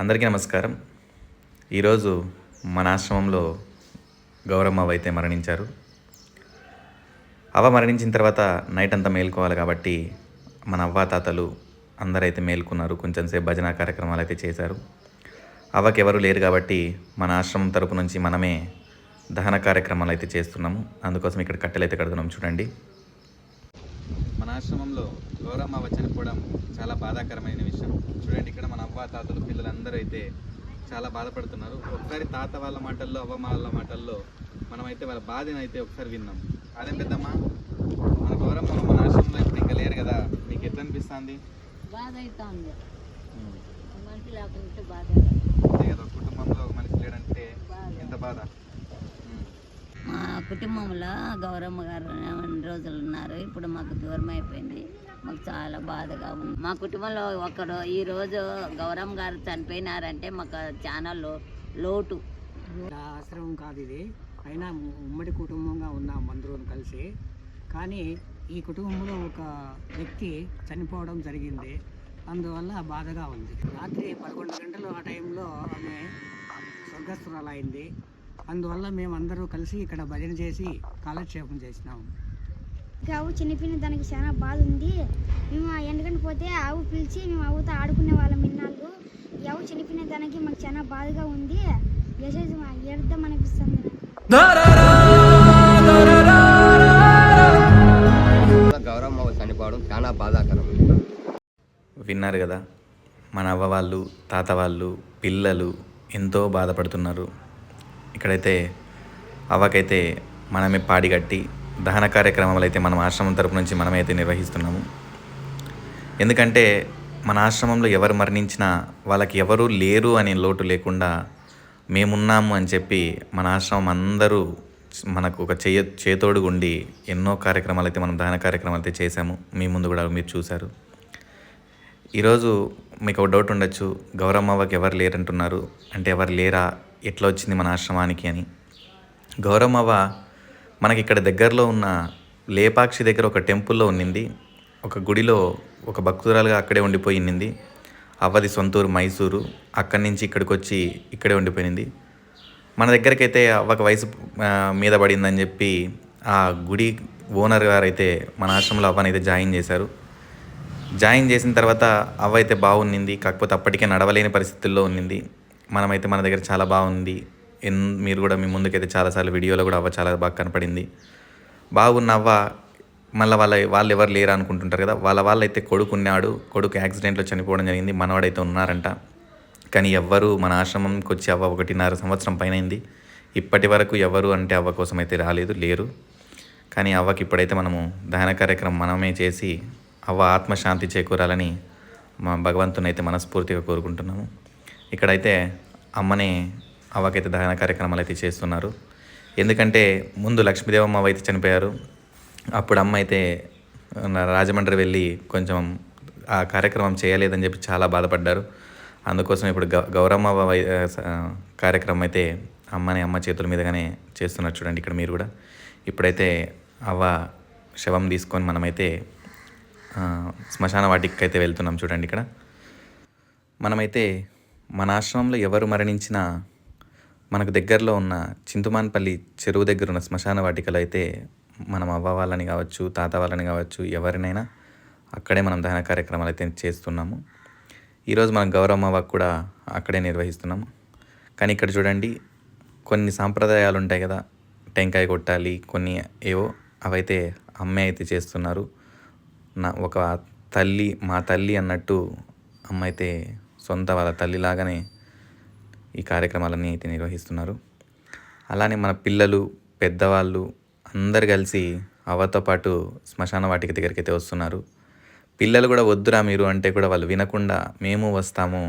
అందరికీ నమస్కారం. ఈరోజు మన ఆశ్రమంలో గౌరమ్మ అవ్వ అయితే మరణించారు. అవ్వ మరణించిన తర్వాత నైట్ అంతా మేల్కోవాలి కాబట్టి మన అవ్వ తాతలు అందరైతే మేల్కున్నారు. కొంచెం సేపు భజన కార్యక్రమాలు అయితే చేశారు. అవ్వకి ఎవరు లేరు కాబట్టి మన ఆశ్రమం తరపు నుంచి మనమే దహన కార్యక్రమాలు అయితే చేస్తున్నాము. అందుకోసం ఇక్కడ కట్టెలు అయితే కడుతున్నాం చూడండి. ఆశ్రమంలో గౌరమ్మ చనిపోవడం చాలా బాధాకరమైన విషయం. చూడండి ఇక్కడ మన అవ్వ తాతలు పిల్లలందరూ అయితే చాలా బాధపడుతున్నారు. ఒకసారి తాత వాళ్ళ మాటల్లో అవ్వ వాళ్ళ మాటల్లో మనమైతే వాళ్ళ బాధను అయితే ఒకసారి విన్నాం. అదేం పెద్దమ్మా? మన గౌరమ్మ మన ఆశ్రమంలో ఇప్పుడు ఇంకా లేరు కదా. మీకు ఎట్లా అనిపిస్తుంది? బాధ అవుతుంది మనిషి లేకుంటే బాధ అంతే కదా కుటుంబంలో ఒక మనిషి లేడంటే. ఎంత బాధ. మా కుటుంబంలో గౌరమ్మ గారు ఎన్ని రోజులు ఉన్నారు ఇప్పుడు మాకు దూరం అయిపోయింది. మాకు చాలా బాధగా ఉంది. మా కుటుంబంలో ఒకడు ఈరోజు గౌరమ్మ గారు చనిపోయినారంటే మాకు చాలా లో లోటు. ఆశ్రమం కాదు ఇది. అయినా ఉమ్మడి కుటుంబంగా ఉన్నాం అందరం కలిసి. కానీ ఈ కుటుంబంలో ఒక వ్యక్తి చనిపోవడం జరిగింది. అందువల్ల బాధగా ఉంది. రాత్రి పదకొండు గంటలు ఆ టైంలో ఆమె స్వర్గస్థురాలైంది. అందువల్ల మేమందరూ కలిసి ఇక్కడ భజన చేసి కాలక్షేపం చేసినాము ఆవు చనిపోయిన దానికి చాలా బాధ ఉంది. మేము ఆ ఎండకంటే పోతే ఆవు పిలిచి మేము ఆవుతో ఆడుకునే వాళ్ళం ఇన్నాళ్ళు. ఈ ఆవు చనిపోయిన దానికి మాకు చాలా బాధగా ఉంది. ఎడదాం అనిపిస్తుంది గౌరమ్మ చనిపోవడం చాలా బాధాకరం విన్నారు కదా మన అవ్వ వాళ్ళు తాత వాళ్ళు పిల్లలు ఎంతో బాధపడుతున్నారు. ఇక్కడైతే అవ్వకైతే మనమే పాడి కట్టి దహన కార్యక్రమాలు అయితే మనం ఆశ్రమం తరపు నుంచి మనమైతే నిర్వహిస్తున్నాము. ఎందుకంటే మన ఆశ్రమంలో ఎవరు మరణించినా వాళ్ళకి ఎవరు లేరు అనే లోటు లేకుండా మేమున్నాము అని చెప్పి మన ఆశ్రమం అందరూ మనకు ఒక చేయ చేతోడు ఉండి ఎన్నో కార్యక్రమాలు అయితే మనం దహన కార్యక్రమాలు అయితే చేశాము. మీ ముందు కూడా మీరు చూశారు. ఈరోజు మీకు ఒక డౌట్ ఉండొచ్చు. గౌరమ్మవ్వకి ఎవరు లేరంటున్నారు? అంటే ఎవరు లేరా? ఎట్లా వచ్చింది మన ఆశ్రమానికి అని. గౌరమ్మవ మనకి ఇక్కడ దగ్గరలో ఉన్న లేపాక్షి దగ్గర ఒక టెంపుల్లో ఉన్నింది. ఒక గుడిలో ఒక భక్తురాలుగా అక్కడే ఉండిపోయింది అవ్వది సొంతూరు మైసూరు. అక్కడి నుంచి ఇక్కడికి వచ్చి ఇక్కడే ఉండిపోయింది మన దగ్గరకైతే అవ్వక వయసు మీద పడిందని చెప్పి ఆ గుడి ఓనర్ గారు అయితే మన ఆశ్రమంలో అవ్వనైతే జాయిన్ చేశారు. జాయిన్ చేసిన తర్వాత అవ్వ అయితే బాగుండింది కాకపోతే అప్పటికే నడవలేని పరిస్థితుల్లో ఉన్నింది. మనమైతే మన దగ్గర చాలా బాగుంది. ఎన్ మీరు కూడా మీ ముందుకైతే చాలాసార్లు వీడియోలో కూడా అవ్వ చాలా బాగా కనపడింది. బాగున్న అవ్వ మళ్ళీ వాళ్ళ వాళ్ళు ఎవరు లేరు అనుకుంటుంటారు కదా వాళ్ళ వాళ్ళైతే కొడుకు ఉన్నాడు కొడుకు యాక్సిడెంట్లో చనిపోవడం జరిగింది మనవాడైతే ఉన్నారంట. కానీ ఎవ్వరు మన ఆశ్రమంకి వచ్చి అవ్వ ఒకటిన్నర సంవత్సరం పైన అయింది ఇప్పటి వరకు ఎవరు అంటే అవ్వ కోసం అయితే రాలేదు లేరు. కానీ అవ్వకి ఇప్పుడైతే మనము దహన కార్యక్రమం మనమే చేసి అవ్వ ఆత్మశాంతి చేకూరాలని మా భగవంతుని అయితే మనస్ఫూర్తిగా కోరుకుంటున్నాము. ఇక్కడైతే అమ్మని అవ్వకైతే దహన కార్యక్రమాలు అయితే చేస్తున్నారు. ఎందుకంటే ముందు లక్ష్మీదేవమ్మ అవ్వ అయితే చనిపోయారు. అప్పుడు అమ్మ అయితే నా- రాజమండ్రి వెళ్ళి కొంచెం ఆ కార్యక్రమం చేయలేదని చెప్పి చాలా బాధపడ్డారు. అందుకోసం ఇప్పుడు గౌ గౌరమ్మ అవ్వ వై- స- కార్యక్రమం అయితే అమ్మని అమ్మ చేతుల మీదగానే చేస్తున్నారు చూడండి ఇక్కడ మీరు కూడా. ఇప్పుడైతే అవ్వ శవం తీసుకొని మనమైతే శ్మశాన వాటికి అయితే వెళ్తున్నాం చూడండి ఇక్కడ. మనమైతే మన ఆశ్రమంలో ఎవరు మరణించినా మనకు దగ్గరలో ఉన్న చింతుమాన్పల్లి చెరువు దగ్గర ఉన్న శ్మశాన వాటికలో అయితే మనం అవ్వ వాళ్ళని కావచ్చు తాత వాళ్ళని కావచ్చు ఎవరినైనా అక్కడే మనం దహన కార్యక్రమాలు అయితే చేస్తున్నాము. ఈరోజు మనం గౌరవమ్మవ్వకు కూడా అక్కడే నిర్వహిస్తున్నాము కానీ ఇక్కడ చూడండి కొన్ని సాంప్రదాయాలు ఉంటాయి కదా టెంకాయ కొట్టాలి కొన్ని ఏవో అవైతే అమ్మే అయితే చేస్తున్నారు. నా ఒక తల్లి మా తల్లి అన్నట్టు అమ్మ అయితే సొంత వాళ్ళ తల్లిలాగానే ఈ కార్యక్రమాలన్నీ అయితే నిర్వహిస్తున్నారు. అలానే మన పిల్లలు పెద్దవాళ్ళు అందరు కలిసి అవ్వతో పాటు శ్మశాన వాటిక దగ్గరికి అయితే వస్తున్నారు. పిల్లలు కూడా వద్దురా మీరు అంటే కూడా వాళ్ళు వినకుండా మేము వస్తాము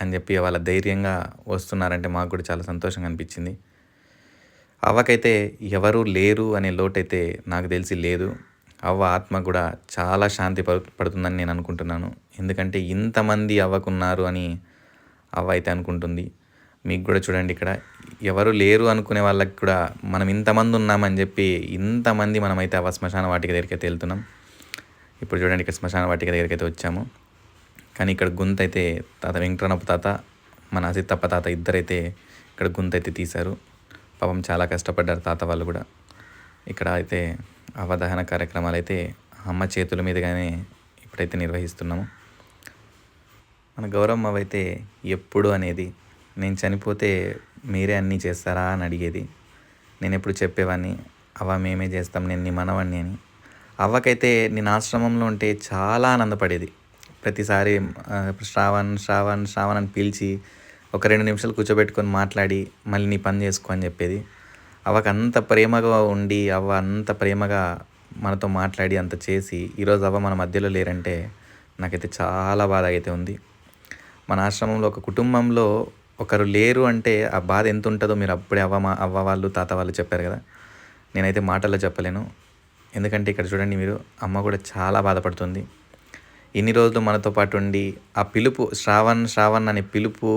అని చెప్పి వాళ్ళ ధైర్యంగా వస్తున్నారంటే మాకు కూడా చాలా సంతోషంగా అనిపించింది. అవ్వకైతే ఎవరు లేరు అనే లోటైతే నాకు తెలిసి లేదు. అవ్వ ఆత్మ కూడా చాలా శాంతి పడుతుందని నేను అనుకుంటున్నాను. ఎందుకంటే ఇంతమంది అవ్వకున్నారు అని అవ్వ అయితే అనుకుంటుంది. మీకు కూడా చూడండి ఇక్కడ ఎవరు లేరు అనుకునే వాళ్ళకి కూడా మనం ఇంతమంది ఉన్నామని చెప్పి ఇంతమంది మనమైతే అవ్వ శ్మశాన వాటిక దగ్గరికైతే అయితే వెళ్తున్నాం. ఇప్పుడు చూడండి ఇక్కడ శ్మశాన వాటిక దగ్గరికి అయితే వచ్చాము. కానీ ఇక్కడ గుంత అయితే తాత వెంకటరణప్ప తాత మన అసిత్తప్ప తాత ఇద్దరైతే ఇక్కడ గుంతైతే తీశారు. పాపం చాలా కష్టపడ్డారు తాత వాళ్ళు కూడా. ఇక్కడ అయితే అవగాహన కార్యక్రమాలు అయితే అమ్మ చేతుల మీదుగానే ఇప్పుడైతే నిర్వహిస్తున్నాము. మన గౌరమ్మ అయితే ఎప్పుడు అనేది నేను చనిపోతే మీరే అన్నీ చేస్తారా అని అడిగేది. నేను ఎప్పుడు చెప్పేవాడిని అవ్వ మేమే చేస్తాం నేను నీ మనవాణ్ణి అని. అవ్వకైతే నేను ఆశ్రమంలో ఉంటే చాలా ఆనందపడేది. ప్రతిసారి శ్రావణ్ శ్రావణ్ శ్రావణ్ అని పిలిచి ఒక రెండు నిమిషాలు కూర్చోబెట్టుకొని మాట్లాడి మళ్ళీ నీ పని చేసుకో అని చెప్పేది. అవ్వకు అంత ప్రేమగా ఉండి అవ్వ అంత ప్రేమగా మనతో మాట్లాడి అంత చేసి ఈరోజు అవ్వ మన మధ్యలో లేరంటే నాకైతే చాలా బాధ అయితే ఉంది. మన ఆశ్రమంలో ఒక కుటుంబంలో ఒకరు లేరు అంటే ఆ బాధ ఎంత ఉంటుందో మీరు అప్పుడే అవ్వ మా అవ్వ వాళ్ళు తాత వాళ్ళు చెప్పారు కదా. నేనైతే మాటల్లో చెప్పలేను. ఎందుకంటే ఇక్కడ చూడండి మీరు అమ్మ కూడా చాలా బాధపడుతుంది. ఇన్ని రోజులు మనతో పాటు ఉండి ఆ పిలుపు శ్రావణ్ శ్రావణ్ అనే పిలుపు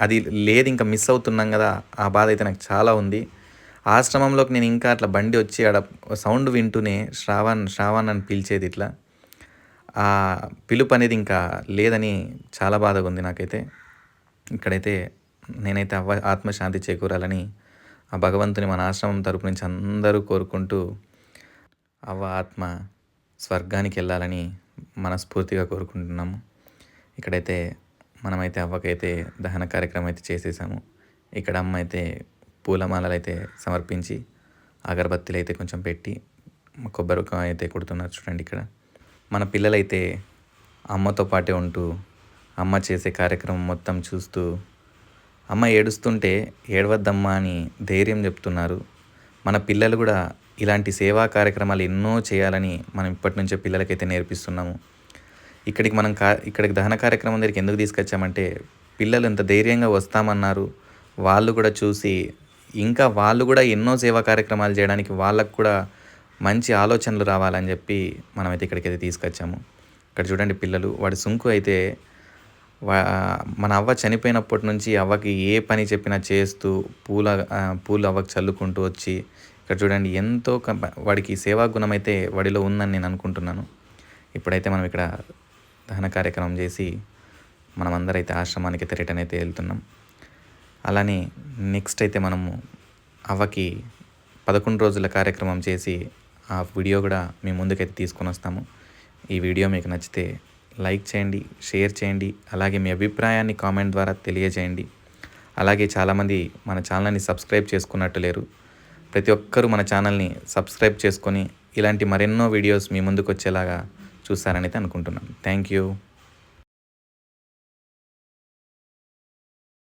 అది లేదు ఇంకా మిస్ అవుతున్నాం కదా ఆ బాధ అయితే నాకు చాలా ఉంది. ఆశ్రమంలోకి నేను ఇంకా అట్లా బండి వచ్చి ఆడ సౌండ్ వింటూనే శ్రావణ్ శ్రావణ్ అని పిలిచేది ఇట్లా. ఆ పిలుపు అనేది ఇంకా లేదని చాలా బాధగా ఉంది నాకైతే. ఇక్కడైతే నేనైతే అవ్వ ఆత్మశాంతి చేకూరాలని ఆ భగవంతుని మన ఆశ్రమం తరపు నుంచి అందరూ కోరుకుంటూ అవ్వ ఆత్మ స్వర్గానికి వెళ్ళాలని మనస్ఫూర్తిగా కోరుకుంటున్నాము. ఇక్కడైతే మనమైతే అవ్వకైతే దహన కార్యక్రమం అయితే చేసేసాము. ఇక్కడ అమ్మ అయితే పూలమాలలు అయితే సమర్పించి అగరబత్తీలు అయితే కొంచెం పెట్టి కొబ్బరికాయ అయితే కొడుతున్నారు చూడండి ఇక్కడ. మన పిల్లలైతే అమ్మతో పాటే ఉంటూ అమ్మ చేసే కార్యక్రమం మొత్తం చూస్తూ అమ్మ ఏడుస్తుంటే ఏడవద్దమ్మా అని ధైర్యం చెప్తున్నారు. మన పిల్లలు కూడా ఇలాంటి సేవా కార్యక్రమాలు ఎన్నో చేయాలని మనం ఇప్పటి నుంచే పిల్లలకైతే నేర్పిస్తున్నాము. ఇక్కడికి మనం కా ఇక్కడికి దహన కార్యక్రమం దగ్గరికి ఎందుకు తీసుకొచ్చామంటే పిల్లలు ఎంత ధైర్యంగా వస్తామన్నారు వాళ్ళు కూడా చూసి ఇంకా వాళ్ళు కూడా ఎన్నో సేవా కార్యక్రమాలు చేయడానికి వాళ్ళకు కూడా మంచి ఆలోచనలు రావాలని చెప్పి మనమైతే ఇక్కడికైతే తీసుకొచ్చాము. ఇక్కడ చూడండి పిల్లలు వాడి సుంకు అయితే వా- మన అవ్వ చనిపోయినప్పటి నుంచి అవ్వకి ఏ పని చెప్పినా చేస్తూ పూల పూలు అవ్వకి చల్లుకుంటూ వచ్చి ఇక్కడ చూడండి ఎంతో వాడికి సేవా గుణం అయితే వాడిలో ఉందని నేను అనుకుంటున్నాను. ఇప్పుడైతే మనం ఇక్కడ దహన కార్యక్రమం చేసి మనమందరైతే ఆశ్రమానికి అయితే రిటర్న్ అయితే వెళ్తున్నాం. అలానే నెక్స్ట్ అయితే మనము అవ్వకి పదకొండు రోజుల కార్యక్రమం చేసి ఆ వీడియో కూడా మీ ముందుకైతే తీసుకొని వస్తాము. ఈ వీడియో మీకు నచ్చితే లైక్ చేయండి షేర్ చేయండి అలాగే మీ అభిప్రాయాన్ని కామెంట్ ద్వారా తెలియజేయండి. అలాగే చాలామంది మన ఛానల్ని సబ్స్క్రైబ్ చేసుకున్నట్టు లేరు. ప్రతి ఒక్కరూ మన ఛానల్ని సబ్స్క్రైబ్ చేసుకొని ఇలాంటి మరెన్నో వీడియోస్ మీ ముందుకు వచ్చేలాగా చూస్తారని అయితే అనుకుంటున్నాను. Thank you.